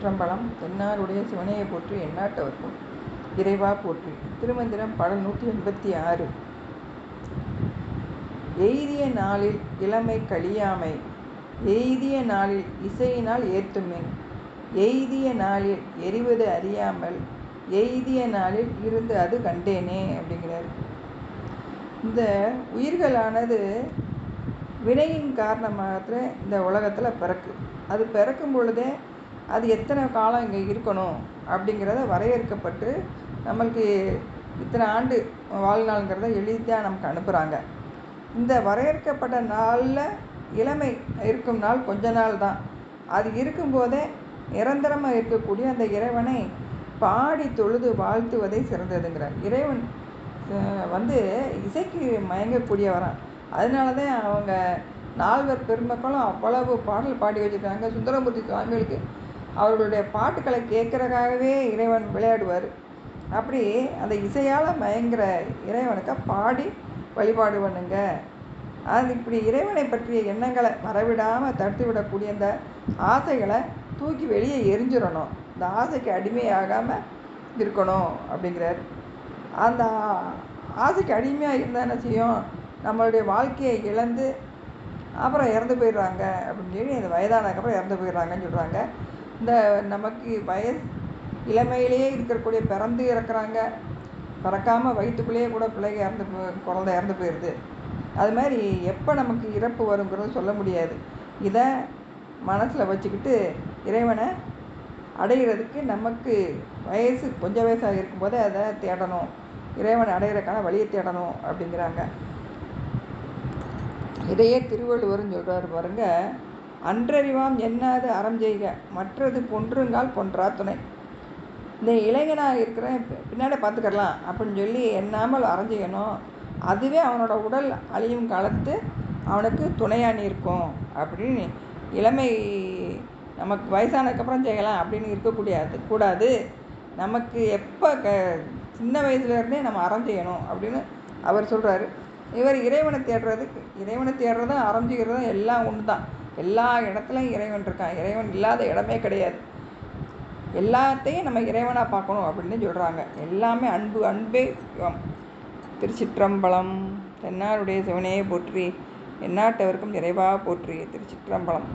குற்றம்பலம் தென்னாருடைய சிவனையை போற்றி எண்ணாட்டவர்க்கும் இறைவா போற்றி. திருமந்திரம் படம் நூற்றி எண்பத்தி ஆறு. எய்திய நாளில் இளமை கழியாமை எய்திய நாளில் இசையினால் ஏத்துமின் எய்திய நாளில் எரிவது அறியாமல் எய்திய நாளில் இருந்து அது கண்டேனே அப்படிங்கிறார். இந்த உயிர்களானது வினையின் காரணமாக இந்த உலகத்தில் பிறக்கு. அது பிறக்கும் பொழுதே அது எத்தனை காலம் இங்கே இருக்கணும் அப்படிங்கிறத வரையறுக்கப்பட்டு நம்மளுக்கு இத்தனை ஆண்டு வாழ்நாளுங்கிறத எளிதாக நமக்கு அனுப்புகிறாங்க இந்த வரையறுக்கப்பட்ட நாளில் இளமை இருக்கும் நாள் கொஞ்ச நாள் தான். அது இருக்கும்போதே நிரந்தரமாக இருக்கக்கூடிய அந்த இறைவனை பாடி தொழுது வாழ்த்துவதை சிறந்ததுங்கிறார். இறைவன் வந்து இசைக்கு மயங்கக்கூடியவரான் அதனால தான் அவங்க நால்வர் பெருமக்களும் அவ்வளவு பாடல் பாடி வச்சுருக்காங்க. சுந்தரமூர்த்தி சுவாமிகளுக்கு அவர்களுடைய பாட்டுக்களை கேட்குறக்காகவே இறைவன் விளையாடுவார். அப்படி அந்த இசையால் மயங்கிற இறைவனுக்கு பாடி வழிபாடு பண்ணுங்க. அது இப்படி இறைவனை பற்றிய எண்ணங்களை வரவிடாமல் தடுத்து விடக்கூடிய அந்த ஆசைகளை தூக்கி வெளியே எரிஞ்சிடணும். இந்த ஆசைக்கு அடிமையாகாமல் இருக்கணும் அப்படிங்கிறார். அந்த ஆசைக்கு அடிமையாக இருந்தால் என்ன செய்யும்? நம்மளுடைய வாழ்க்கையை இழந்து அப்புறம் இறந்து போயிடுறாங்க அப்படின்னு சொல்லி இந்த வயதானதுக்கப்புறம் இறந்து போயிடுறாங்கன்னு சொல்கிறாங்க இந்த நமக்கு வயது இளமையிலேயே இருக்கக்கூடிய பிறந்து இறக்குறாங்க. பிறக்காமல் வயிற்றுக்குள்ளேயே கூட பிள்ளைங்க இறந்து போ குழந்த இறந்து போயிடுது அது மாதிரி எப்போ நமக்கு இறப்பு வருங்கிறது சொல்ல முடியாது. இதை மனசில் வச்சுக்கிட்டு இறைவனை அடைகிறதுக்கு நமக்கு வயசு கொஞ்சம் வயசாக இருக்கும்போதே அதை தேடணும். இறைவனை அடையிறக்கான வழியை தேடணும் அப்படிங்கிறாங்க. இதையே திருவள்ளுவரும் சொல்கிறார் பாருங்க. அன்றறிவாம் என்னாது அறம் செய்க. மற்றது பொன்றுங்கால் பொன்றா துணை. இந்த இளைஞனாக இருக்கிறேன் பின்னாடி பார்த்துக்கலாம் அப்படின்னு சொல்லி எண்ணாமல் அறம் செய்யணும். அதுவே அவனோட உடல் அழியும் காலத்து அவனுக்கு துணையாக இருக்கும் அப்படின்னு இளமை நமக்கு வயசானதுக்கப்புறம் செய்யலாம். அப்படின்னு இருக்கக்கூடியது கூடாது. நமக்கு எப்போ க சின்ன வயசுலேருந்தே நம்ம அறம் செய்யணும் அப்படின்னு அவர் சொல்கிறாரு இவர் இறைவனை தேடுறதுக்கு இறைவனை தேடுறதும் அறம் செய்கிறதும் எல்லாம் ஒன்று தான் எல்லா இடத்துலையும் இறைவன் இருக்கான். இறைவன் இல்லாத இடமே கிடையாது. எல்லாத்தையும் நம்ம இறைவனாக பார்க்கணும் அப்படின்னு சொல்கிறாங்க எல்லாமே அன்பு அன்பே சிவம். திருச்சிற்றம்பலம் தென்னாருடைய சிவனையே போற்றி எந்நாட்டவருக்கும் நிறைவாக போற்றி திருச்சிற்றம்பலம்.